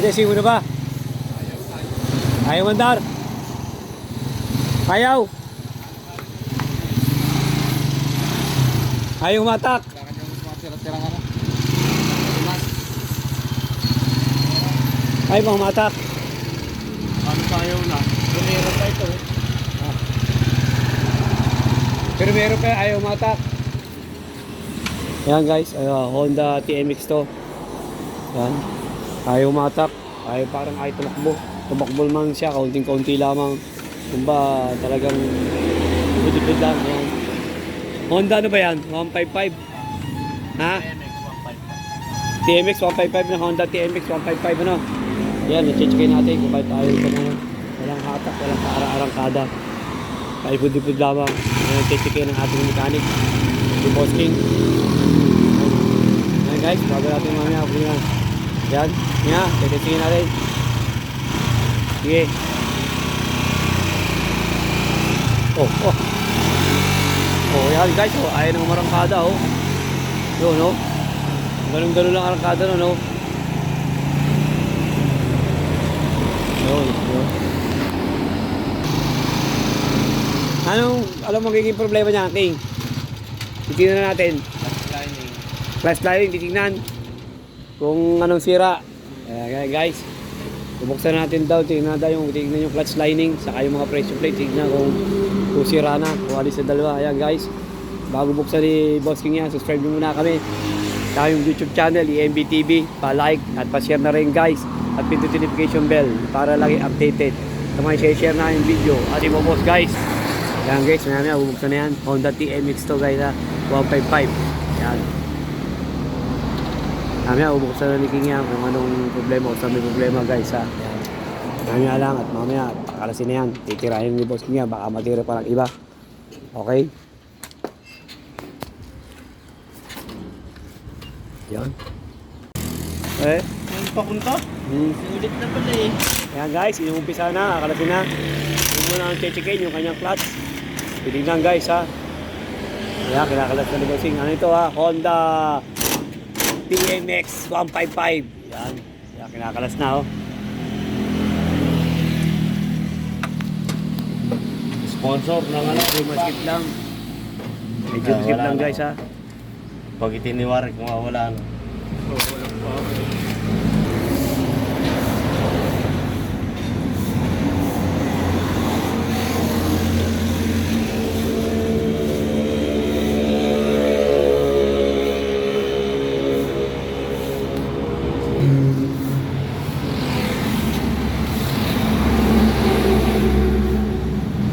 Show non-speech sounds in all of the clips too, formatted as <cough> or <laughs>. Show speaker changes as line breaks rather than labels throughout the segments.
Tetesting mo na ba? Ayaw mandar. Ayaw. Ayaw matak.
Mga
Ayaw bang matak.
ano pa ayaw na. Tumira pa ito.
Pero meron pa ayaw matak. Yan guys, ayaw, Honda TMX to. Yan. Ayaw matak. Ayaw parang ayaw tumakbo. Tumakbo man siya, kaunting-kaunti lamang. Kumba talagang butipid lang. Yan. Honda ano ba yan? 155? Ha? TMX 155 na Honda TMX 155 ano? Yan, na-check natin kung bakit ayaw ito na walang hatak, walang kaara-arangkada. Kahit pud-pud lamang. Ayan, titikin ng ating mechanic. Si Boss King. Ayan guys, bago natin mamaya. Huli na. Yan. Yan. Titikin natin. Sige. Oh, oh. Oh, yan guys. Oh, ayaw ng marangkada oh. Yun, no? Ganun-ganun lang arangkada no, no? Yun, yun. Anong, alam mo magiging problema niya, King? Titignan natin.
Lining.
Flash lighting, titignan. Kung anong sira. Ayan, guys. Bubuksan natin daw, tingnan daw yung, tingnan yung clutch lining, saka yung mga pressure plate, tingnan kung, kung sira na, kung alis sa dalawa. Ayan guys, bago buksan ni Boss King yan, subscribe nyo muna kami. Sa yung YouTube channel, EMB TV, pa-like at pa-share na rin guys. At pindutin notification bell para lagi updated sa mga share na yung video. At ibo boss guys. Ayan guys, maya bubuksan na yan. Honda TMX to guys ha, 155. Ayan. Mamaya ubuksan na ni King yan kung anong problema o saan may problema guys ha. Ayan. Mamaya lang at mamaya pakalasin na yan. Titirahin ni Boss King yan. Baka matira pa ng iba. Okay? Yan. Eh.
Ang papunta?
Hmm.
Na pala eh.
Ayan guys, inuumpisa na, akalasin na. Yung muna ang chechikin, yung kanyang clutch. Titignan guys ha. Ayan, kinakalas na ni Bossing. Ano ito ha? Honda TMX 155. Yan. Ayan, kinakalas na oh.
Sponsor ng ano.
Medyo maskip lang. Medyo
wala
lang guys ha.
Pag itiniwarik, mawawala ano.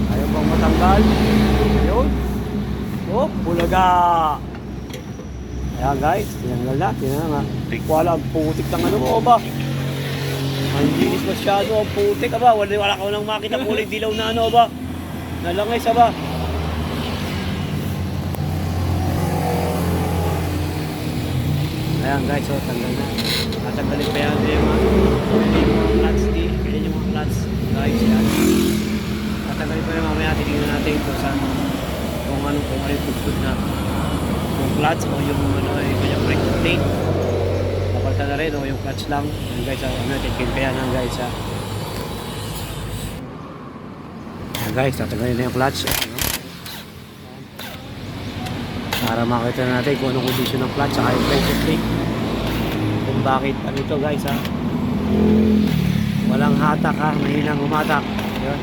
Ayaw bang matanggal? Ayun. Oh, bulaga. Ayan guys, tinanggal na, tinanggal na. Wala, ang putik ng ano mo ba? Ang linis masyado, ang putik ba? Wala, wala ka nang makita kulay dilaw na ano ba? Nalangay sa ba? Ayan guys, oh, tanggal na. Tatanggalin pa yan yung mga clutch di. Ganyan yung mga clutch. Guys, yan. Tatanggalin pa yan mamaya. Titingnan natin kung saan kung ano kung ano yung tugtog na yung clutch o yung ano yung kanyang brake plate. Papalitan na rin o yung clutch lang. Yan guys, ah, ano, pa yan ah, guys. Ah. Yan guys, tatanggalin na yung clutch. Ano? Para makita natin kung anong condition ng clutch saka yung pressure plate. Kung bakit ano ito guys ha. Walang hatak ha, mahinang humatak. Yun.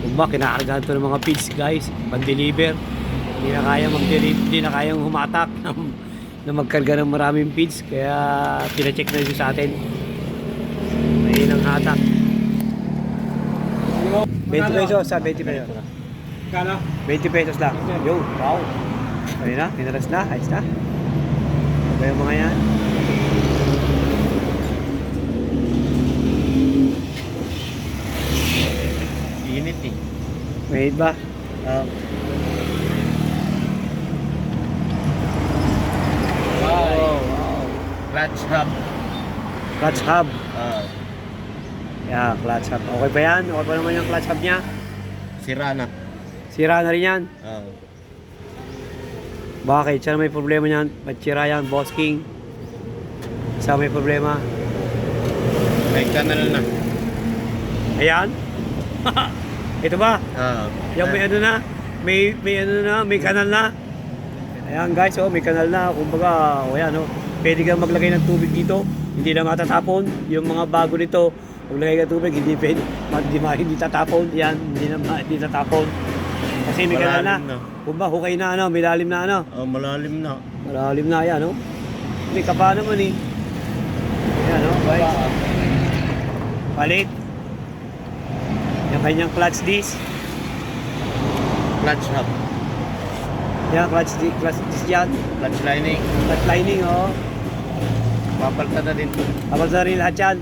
Kung ba, kinakargahan ito ng mga feeds guys, pan-deliver. Hindi na kaya mag-deliver, hindi na kayang humatak <laughs> na magkarga ng maraming feeds. Kaya pinacheck na ito sa atin. Mahinang hatak. 20 pesos sa 20 pesos.
Kala?
20 pesos lang. Yo, wow. Ano na? Pinaras na? Ayos na? Ano ba yung mga yan?
Init eh.
May ba?
Um,
Wow, wow.
Clutch hub.
Clutch hub.
Ah,
Yeah, clutch hub. Okay pa yan? Okay pa naman yung clutch hub niya?
sira na.
Sira na rin yan?
Ah,
Bakit? Siya na may problema niyan. Ba't sira yan? Boss King? Sa may problema.
May kanal na.
Ayan. <laughs> Ito ba?
Ah.
Yung may ano na, may may ano na, may kanal na. Ayan guys, oh, may kanal na. Kumbaga, oh, ayan, oh. Pwede kang maglagay ng tubig dito. Hindi na matatapon. Yung mga bago nito, maglagay ka ng tubig, hindi pwede. Hindi, hindi tatapon. Yan, hindi na hindi tatapon. Kasi may kanal na.
Malalim na.
Kumbaga, hukay na ano, may lalim na ano.
Oh, malalim na.
Malalim na yan, oh. May kapa naman eh. Ayan, oh, guys. Palit. Yung kanyang clutch disc.
Clutch hub.
Yan, clutch disc, clutch disc yan.
Clutch lining.
Clutch lining, oh.
Papalta na din.
Kapag na rin lahat yan.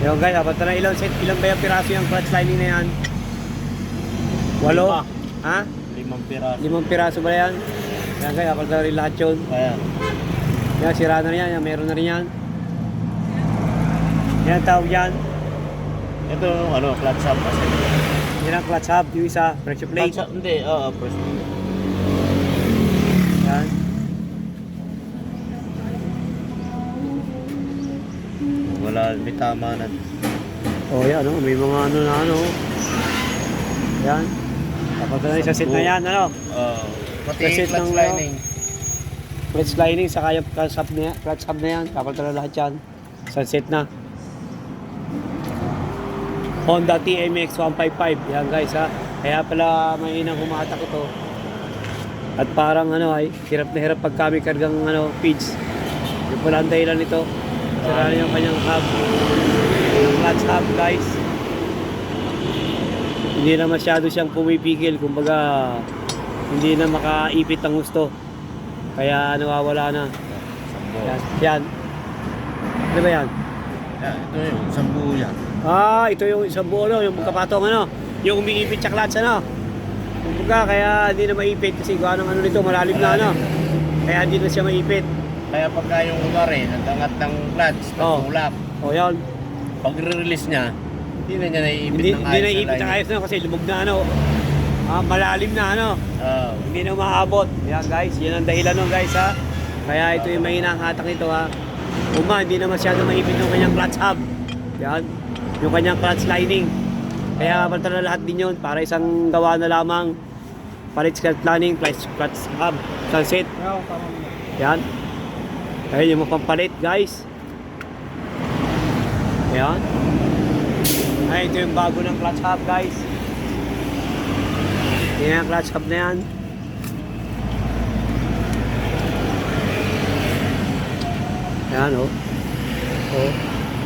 Yung guys, kapag na ilang set, ilang ba yung piraso yung clutch lining na yan? Walo?
Lima.
Ha?
Limang piraso.
Limang piraso ba yan? Yan guys, kapag na rin lahat yun.
Ayan.
Yan, sira na rin yan. Yan, meron na rin yan. Yan, tawag yan.
Ito, ano, clutch hub kasi.
Yan ang clutch hub, yung isa, pressure plate.
Clutch hub, hindi. Oo, first.
Yan.
Wala, may tama na.
Oh, yan, oh. may mga ano na ano. Yan. Kapag na isa set na yan, ano.
Oo. Pati
Kasi
clutch
ng-
lining.
Clutch lining, saka yung clutch hub na yan, clutch hub na yan. Kapag na lahat yan. Isang set na. Honda TMX 155. Yan guys ha. Kaya pala mainang humatak ito. At parang ano ay, hirap na hirap pag kami kargang ano, feeds. Yung pala ang dahilan nito. Sira yung kanyang hub. Yung clutch hub guys. Hindi na masyado siyang pumipigil. Kumbaga, hindi na makaipit ang gusto. Kaya nawawala na. Yan. Yan. Ano ba yan?
Ito yung sambu yan.
Ah, ito yung isang buo, no? yung kapatong ano, yung umiipit sa clutch, ano. Kumbaga, kaya hindi na maipit kasi kung anong ano nito, malalim na, ano. Kaya hindi na siya maipit.
Kaya pagka yung umari, natangat ng clutch,
Oo.
nagtulak.
O, yan.
Pag re-release niya, hindi na niya naiipit
Hindi,
ng
hindi
ayos
na ipit
lining.
ang ayos na kasi lumog na, ano. Ah, malalim na, ano.
Oo.
Hindi na umaabot. Yan, guys. Yan ang dahilan nun, guys, ha. Kaya ito yung mahina ang hatak nito, ha. Uma, hindi na masyado maipit yung kanyang clutch hub. Yan. Yung kanyang clutch lining. Kaya balta na lahat din yun para isang gawa na lamang palit clutch lining, clutch, clutch hub, sunset. Yan. Kaya yung mapampalit, guys. Yan. Ay, ito yung bago ng clutch hub, guys. Yan ang clutch hub na yan. Yan, oh. Oh.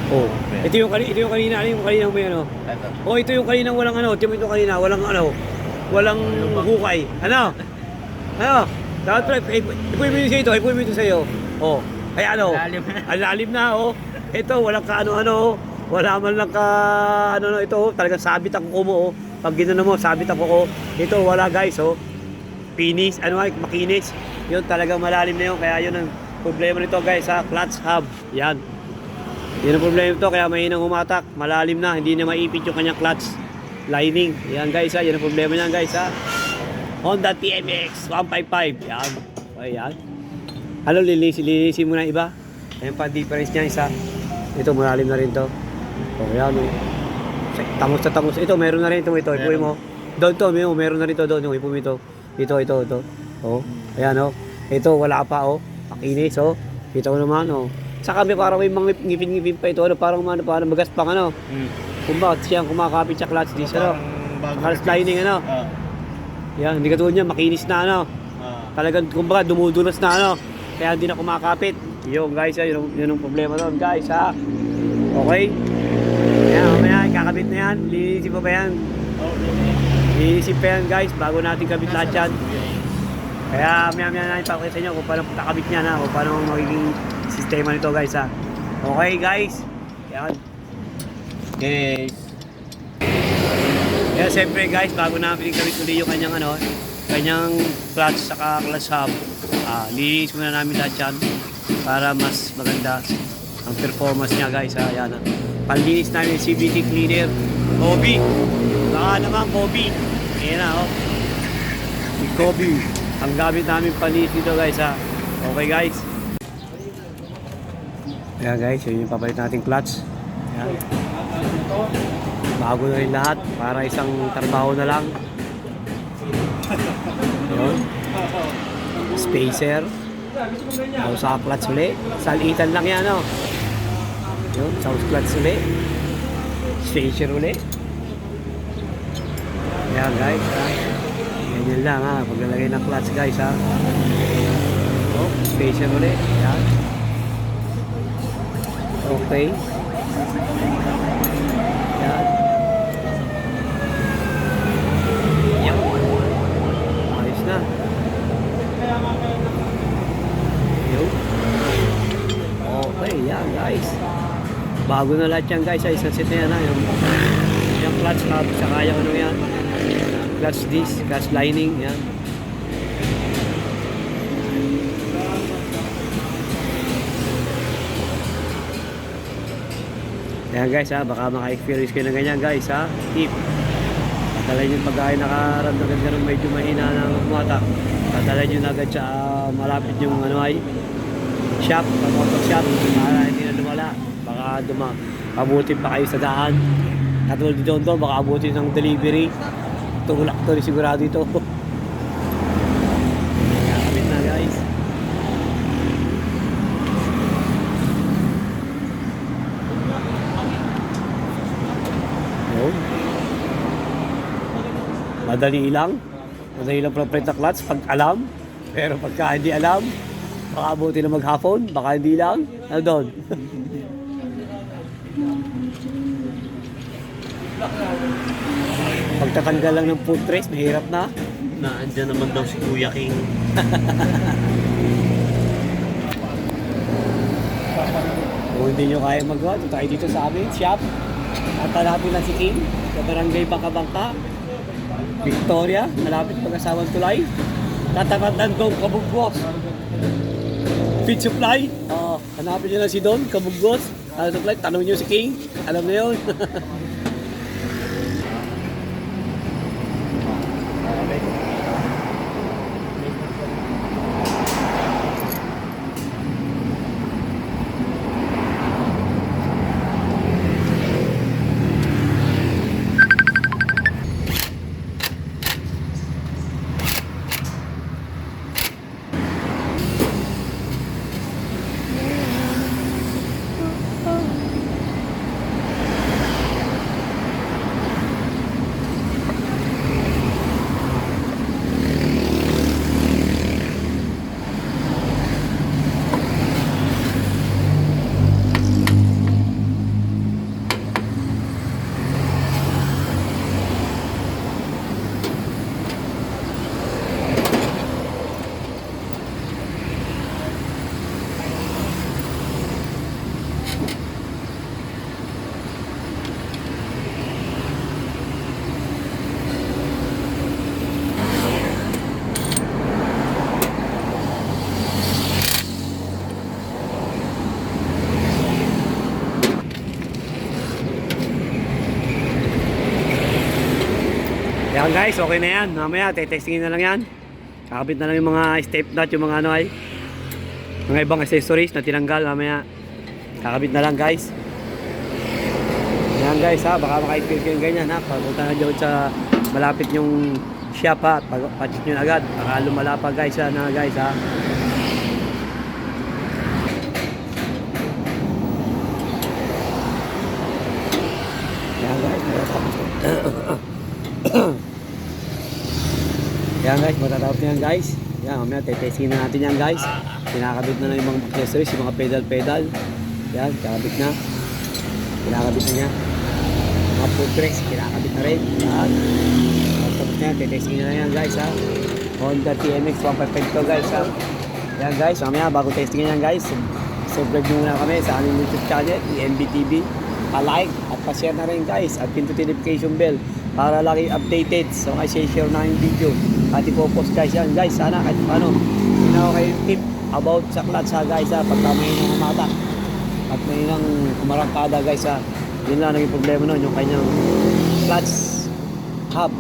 Oh. Ito yung, kani- ito yung kanina, ano yung kanina may ano?
Ito.
Oh, ito yung kanina walang ano, ito yung kanina walang ano, walang hukay. Ano? Ano? Dapat eh, ipuin mo yun sa ito, ipuin mo ito sa iyo. Oh, ay ano?
Lalim. <laughs>
Ang lalim na, oh. Ito, walang ka ano-ano, oh. Wala man lang ka, ano, no, ito, oh. Talagang sabit ang kuko mo, oh. Pag ginano mo, sabit ang kuko. Ito, wala guys, oh. Pinis, ano ay, makinis. Yun, talagang malalim na yun. Kaya yun ang problema nito guys, ha. Clutch hub. Yan. Yan ang problema nito, kaya mahinang umatak. Malalim na, hindi na maipit yung kanyang clutch lining. Yan guys, ha. Yan ang problema niyan guys, ha. Honda TMX 155. Yan. Okay, yan. Ano, lilinisin, lilinisin mo na iba. Ayan pa, difference niya isa. Ito, malalim na rin to. O, yan, o. Tangos na tangos. Ito, meron na rin ito. Ito, ipuin mo. Doon to, may meron na rin to doon. Yung mo ito. Ito, ito, ito. O, ayan, o. Ito, wala pa, o. Pakinis, o. Kita ko naman, o. Saka may parang may mga ngipin-ngipin pa ito. Ano, parang ano, parang magaspang, ano.
Hmm.
Kung bakit siyang kumakapit sa clutch disc, ano.
Parang bago
Clutch lining, ano.
Ah.
Yan, hindi katulad niya, makinis na, ano.
Ah.
Talagang, kumbaga, dumudulas na, ano. Kaya hindi na kumakapit. Yun, guys, yun, yun ang problema doon, guys, ha. Okay? Yan, mamaya, kakabit na yan. Linisin pa ba yan? Linisin pa yan, guys, bago natin kabit lahat yan. Kaya, maya maya natin pakita sa inyo kung paano kakabit niya na, kung paano magiging sistema nito, guys, ha. Okay, guys? Yan.
Yes.
Kaya siyempre guys, bago namin kabit uli yung kanyang ano, kanyang clutch saka clutch hub, ah, linis muna namin lahat yan para mas maganda ang performance niya guys. Ha, yan. ah. Panlinis namin CVT cleaner, Kobe. Baka naman Kobe. Ayan na oh. Si Kobe. Ang gamit namin panlinis dito guys ha. Okay guys. Ayan guys, yun yung papalit nating clutch. Ayan. Bago na rin lahat para isang trabaho na lang. Yun. Spacer. Tapos sa clutch uli. Salitan lang yan, no? Yun, sa clutch uli. Spacer uli. Ayan guys, ha? Ganyan lang ha, paglalagay ng clutch guys ha. Oh, spacer uli. Ayan. Okay. Ayan. Yan. Ayos na. Okay, yan guys. Bago na lahat yan guys. Isang set na yan. Yung, yung clutch hub, saka yung ano yan. Clutch disc, clutch lining, yan. Ayan guys ha, baka maka-experience kayo ng ganyan guys ha. Tip. Tatalayin yung pagkain nakaramdaman ka ng medyo mahina ng umatak. Tatalayin nyo na agad sa ah, malapit yung ano ay shop, motor shop para hindi na lumala. Baka duma, abutin pa kayo sa daan. Katulad dito doon, baka abutin ng delivery. Tulak to, sigurado ito. <laughs> Kapit na guys. Madali lang. Madali lang pala print na clutch pag alam. Pero pagka hindi alam, baka abuti na maghapon, baka hindi lang. Ano doon? <laughs> Pagtatanggal lang ng foot race, mahirap na.
Na andyan naman daw si Kuya King. <laughs>
Kung hindi nyo kaya magawa, tayo dito sa amin, shop. At hanapin lang si King, sa barangay Bangka-Bangka. Victoria, malapit pag-asawang tulay. Tatakatan ko, kabugbos. Feed supply. Oo, hanapin nyo lang si Don, kabugbos. Ano supply, tanong nyo si King. Alam na yun. <laughs> Yan guys, okay na yan. Mamaya, tetestingin na lang yan. Kakabit na lang yung mga step nut, yung mga ano ay. Mga ibang accessories na tinanggal mamaya. Kakabit na lang guys. Yan guys ha, baka maka-feel kayo ganyan ha. Pagpunta na dyan sa malapit yung shop ha. Pag pacheck nyo agad. Baka lumala pa guys ha, na guys ha. Yan guys, Yan guys, matatapos na yan guys. Yan, mamaya tetestingin na natin yan guys. Kinakabit na na yung mga accessories, yung mga pedal-pedal. Yan, kakabit na. Kinakabit na niya. Mga brakes, kinakabit na rin. Yan. Tapos na yan, tetestingin na yan guys ha. Honda TMX 155 to guys ha. Yan guys, mamaya bago testingin yan guys. Subscribe nyo muna kami sa aming YouTube channel, EMBTV. Pa-like at pa-share na rin guys. At pindutin notification bell para lagi updated sa mga share na yung video. At ipopost guys yan guys. Sana kahit paano, hindi na kayo tip about sa clutch ha guys ha. Pagka may nang mata at may nang kumarangkada guys ha. Yun lang naging problema nun, yung kanyang clutch hub.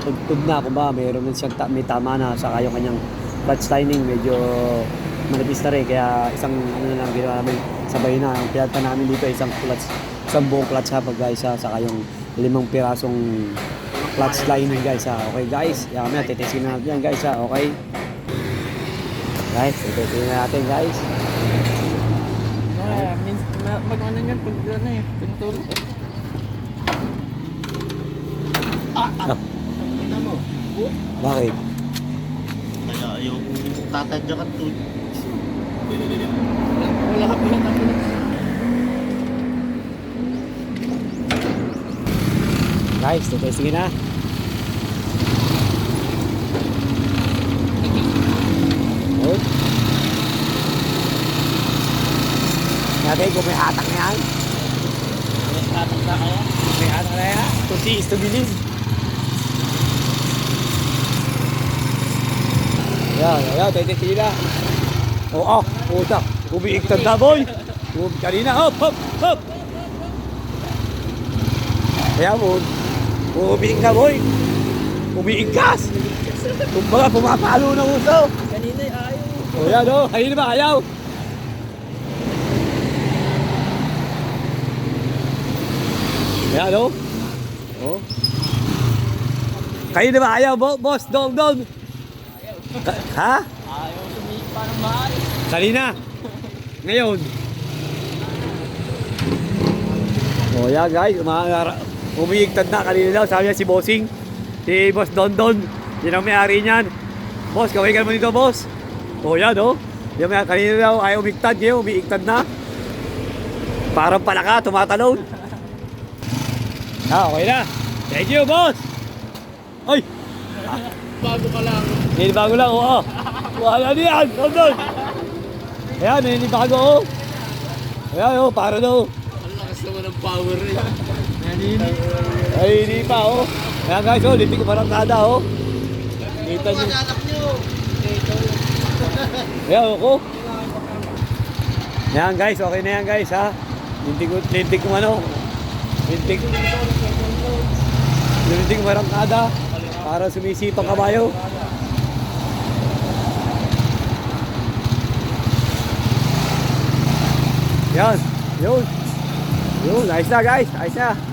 Tugtog na kung ba, mayroon din siyang ta- may tama na saka yung kanyang clutch lining medyo manipis na rin. Kaya isang ano na lang ginawa namin, sabay na. Ang pinalitan namin dito isang clutch, isang buong clutch hub guys ha. Saka yung limang pirasong clutch lining guys ha. Okay guys, yan kami, titesting na natin yan guys ha. Okay. Guys, titesting na natin guys.
Ah, min- ma- mag-ano yan pag ano eh, pinutulog eh.
Ah,
Ina mo.
bakit?
Kaya yung tatadya ka to.
Wala ka pala na
Guys, titesting na. Oh. Natin kung may hatak na yan.
Tatanda kaya?
May hatak na yan. To see is to believe. Yan, yan, titesting na. Oo, oh, puta. Umiigtad na, boy. Um, kanina, hop, hop, hop. Kaya mo, umiig na, boy. Umiigkas. Kumbaga, pumapalo na uso.
Kanina ay ayaw.
O yan, o. Kanina ba, ayaw. Yan, o. O. Kanina ba, ayaw, bo boss, dong, dong. Ka- ha?
Ayaw sumigit pa ng maayos.
Kanina. Ngayon. O yan guys, umaara, umiigtad na kanina daw. Sabi niya si Bossing, si Boss Don Don. Yan ang may-ari niyan. Boss, kaway ka mo dito, boss. O yan, o. Yan may kanina daw ay umigtad, ngayon umiigtad na. Parang palaka, tumatalon. Ah, okay na. Thank you, boss. Ay,
Bago ka lang.
hindi bago lang, oo. Wala niyan, Don Don. Ayan, hindi bago, o. Ayan, o, para daw.
Ang lakas naman ng power eh.
Ay, hindi pa, oh. Ayan guys, oh, hindi ko parang nada, oh. Kita nyo! Ayan, oh. Ayan guys, okay na yan guys, ha. Lintik lintik ko ano. Lintik. Lintik nada. Para sumisipang kabayo. Yan, yun. Yun, ayos na guys, ayos na.